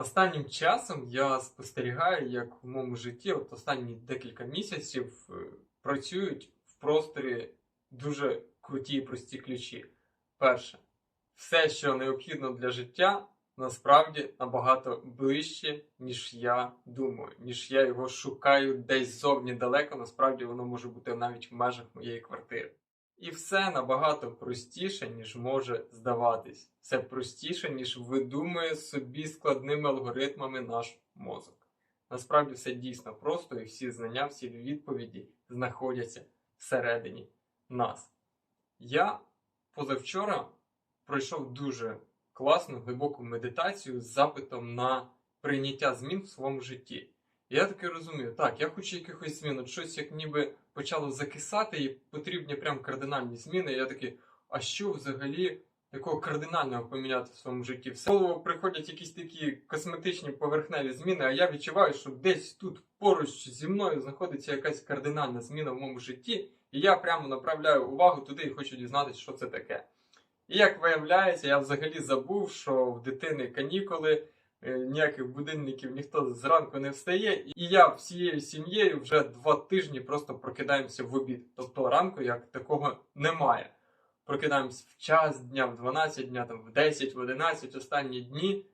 Останнім часом я спостерігаю, як в моєму житті, от останні декілька місяців е, працюють в просторі дуже круті і прості ключі. Перше, все, що необхідно для життя, насправді набагато ближче, ніж я думаю, ніж я його шукаю десь зовні далеко. Насправді воно може бути навіть в межах моєї квартири. І все набагато простіше, ніж може здаватись. Все простіше, ніж видумує собі складними алгоритмами наш мозок. Насправді все дійсно просто, і всі знання, всі відповіді знаходяться всередині нас. Я позавчора пройшов дуже класну глибоку медитацію з запитом на прийняття змін в своєму житті. Я таки розумію, так, я хочу якихось змін, от щось як ніби почало закисати, і потрібні прям кардинальні зміни. Я такий, а що взагалі такого кардинального поміняти в своєму житті? Все голову приходять якісь такі косметичні поверхневі зміни, а я відчуваю, що десь тут поруч зі мною знаходиться якась кардинальна зміна в моєму житті, і я прямо направляю увагу туди і хочу дізнатися, що це таке. І як виявляється, я взагалі забув, що в дитини канікули. Е, ніяких будильників ніхто зранку не встає. І я всією сім'єю вже два тижні просто прокидаємося в обід. Тобто ранку як такого немає. Прокидаємось в час дня, в 12 дня, там в 10, в 11 останні дні.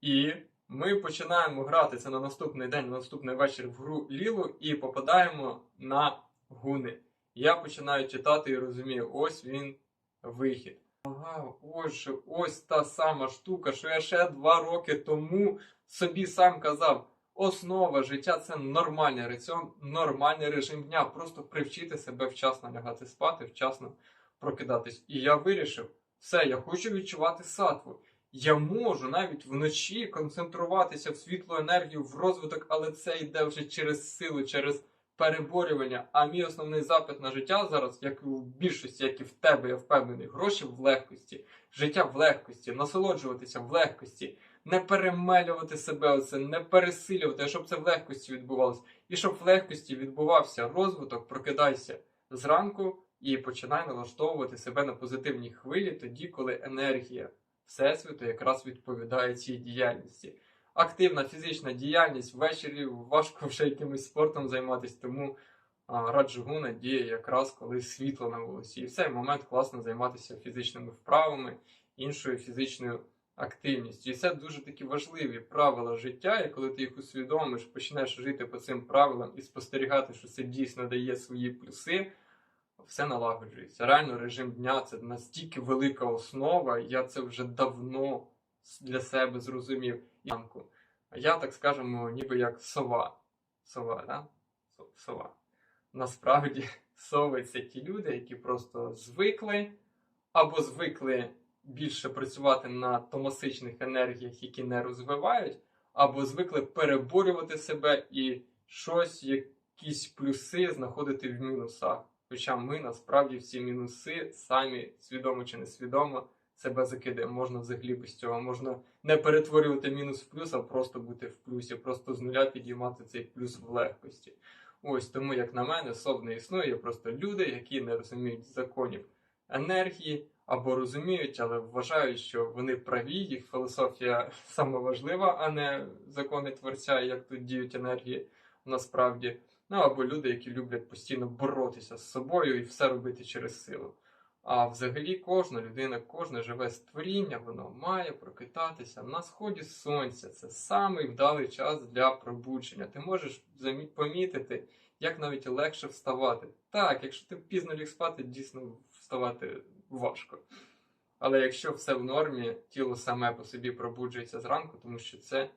І ми починаємо грати це на наступний день, на наступний вечір в гру Лілу і попадаємо на гуни. Я починаю читати і розумію, ось він вихід. Ага, ось ось та сама штука, що я ще два роки тому собі сам казав. Основа життя це нормальний раціон, нормальний режим дня. Просто привчити себе вчасно лягати спати, вчасно прокидатись. І я вирішив, все, я хочу відчувати сатву. Я можу навіть вночі концентруватися в світлу енергію, в розвиток, але це йде вже через силу, через переборювання. А мій основний запит на життя зараз, як і в більшості, як і в тебе, я впевнений, гроші в легкості, життя в легкості, насолоджуватися в легкості, не перемелювати себе, оце, не пересилювати, щоб це в легкості відбувалося. І щоб в легкості відбувався розвиток, прокидайся зранку і починай налаштовувати себе на позитивній хвилі, тоді, коли енергія Всесвіту якраз відповідає цій діяльності активна фізична діяльність, ввечері важко вже якимось спортом займатися, тому раджу гуна якраз коли світло на вулиці. І в цей момент класно займатися фізичними вправами, іншою фізичною активністю. І це дуже такі важливі правила життя, і коли ти їх усвідомиш, почнеш жити по цим правилам і спостерігати, що це дійсно дає свої плюси. Все налагоджується. Реально, режим дня це настільки велика основа. Я це вже давно для себе зрозумів янку. Я, так скажемо, ніби як сова. Сова, да? Сова. Насправді, сови це ті люди, які просто звикли або звикли більше працювати на томасичних енергіях, які не розвивають, або звикли переборювати себе і щось, якісь плюси знаходити в мінусах. Хоча ми насправді всі мінуси самі свідомо чи несвідомо себе закидаємо. Можна взагалі без цього. Можна не перетворювати мінус в плюс, а просто бути в плюсі, просто з нуля підіймати цей плюс в легкості. Ось тому, як на мене, сов не існує. Є просто люди, які не розуміють законів енергії або розуміють, але вважають, що вони праві, їх філософія саме важлива, а не закони творця, як тут діють енергії насправді. Ну або люди, які люблять постійно боротися з собою і все робити через силу. А взагалі кожна людина, кожне живе створіння, воно має прокитатися на сході сонця. Це самий вдалий час для пробудження. Ти можеш помітити, як навіть легше вставати. Так, якщо ти пізно ліг спати, дійсно вставати важко. Але якщо все в нормі, тіло саме по собі пробуджується зранку, тому що це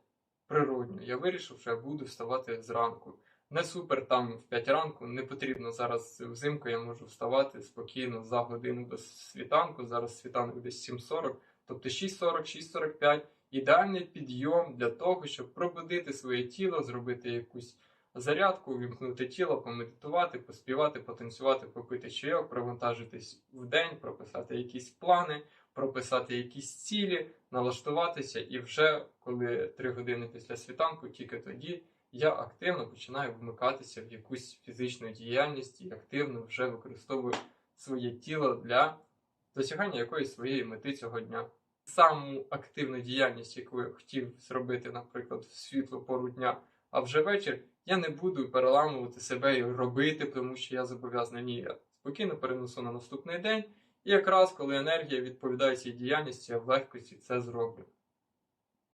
природньо. Я вирішив, що я буду вставати зранку не супер там в 5 ранку, не потрібно зараз взимку, я можу вставати спокійно за годину до світанку. Зараз світанок десь 7.40, тобто 6.40, 6.45. Ідеальний підйом для того, щоб пробудити своє тіло, зробити якусь зарядку, увімкнути тіло, помедитувати, поспівати, потанцювати, попити чайок, провантажитись в день, прописати якісь плани, прописати якісь цілі, налаштуватися, і вже коли 3 години після світанку, тільки тоді я активно починаю вмикатися в якусь фізичну діяльність і активно вже використовую своє тіло для досягання якоїсь своєї мети цього дня. саму активну діяльність, яку я хотів зробити, наприклад, в світлу пору дня, а вже вечір, я не буду переламувати себе і робити, тому що я зобов'язаний. Ні, я спокійно перенесу на наступний день. І якраз коли енергія відповідає цій діяльності, я в легкості це зроблю.